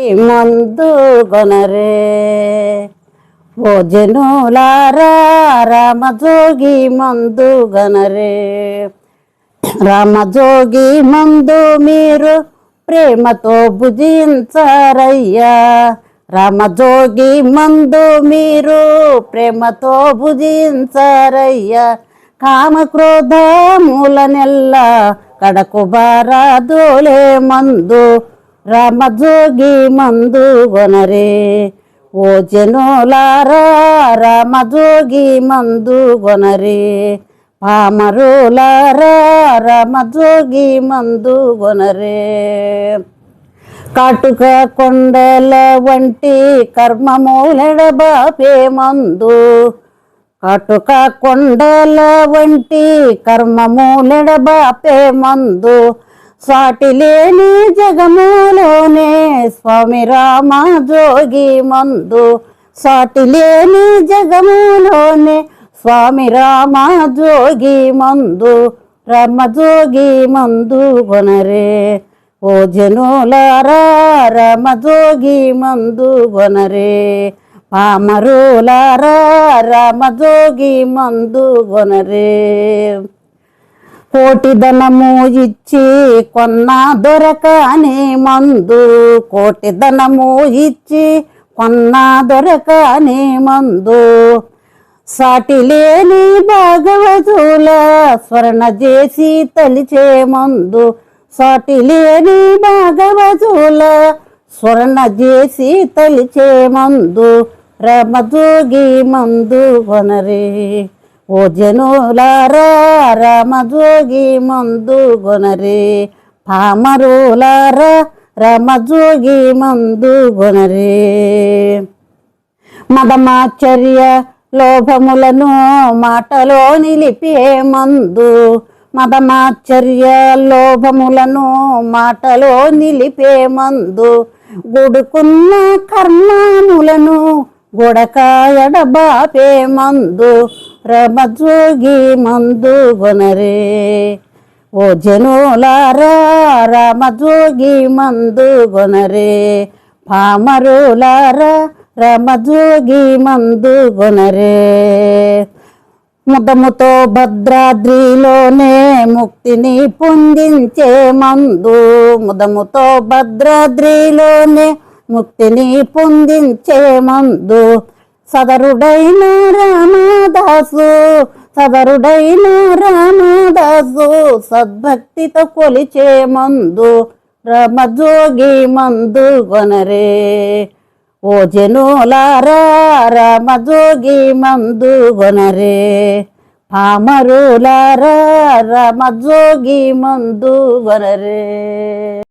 మందు గొనరే. ఓ జనులారా రామజోగి మందు గనరే. రామజోగి మందు మీరు ప్రేమతో భుజించారయ్యా. రామజోగి మందు మీరు ప్రేమతో భుజించారయ్యా. కామక్రోధములనెల్లా కడకు బారాదోలే మందు రామజోగి మందు గొనరే ఓ జనులారా రామజోగి మందు గొనరే పామరులారా రామజోగి మందు గొనరే కాటుక కొండల వంటి కర్మమూలెడబాపే మందు. కాటుక కొండల వంటి కర్మమూలెడబాపే మందు. సాటి లేని జగములోనే స్వామి రామ జోగి మందు. సాటి లేని జగములోనే స్వామి రామ జోగి మందు. రామ జోగి మందు కొనరే. ఓ జనులారా రామ జోగి మందు కొనరే. పామరులారా రామ జోగి మందు కొనరే. కోటి ధనము ఇచ్చి కొన్న దొరకని మందు. కోటి ధనము ఇచ్చి కొన్న దొరకని మందు. సాటి లేని భాగవతుల స్వర్ణ చేసి తలిచే మందు. సాటి లేని భాగవతుల స్వర్ణ చేసి తలిచే మందు. రమజోగి మందు కొనరే ఓ జనులారా రామజోగి మందు గొనరే. పామరులారా రమజోగి మందు గొనరే. మదమాచర్య లోభములను మాటలో నిలిపే మందు. మదమాచర్య లోభములను మాటలో నిలిపే మందు. గుడుకున్న కర్మాములను గుడకాయడబాపే మందు. రమద్రోగి మందు గొనరే ఓ జనులారా రమద్రోగి మందు గొనరే పామరులారా రమద్రోగి మందు గొనరే ముదముతో భద్రాద్రిలోనే ముక్తిని పొందించే మందు. ముదముతో భద్రాద్రిలోనే ముక్తిని పొందించే మందు. సదరుడైన రామదాసు సదరుడైన రామదాసు సద్భక్తితో కొలిచే మందు రమజోగి మందు గొనరే ఓ జనులారా రమజోగి మందు గొనరే పామరులారా రమజోగి మందు గొనరే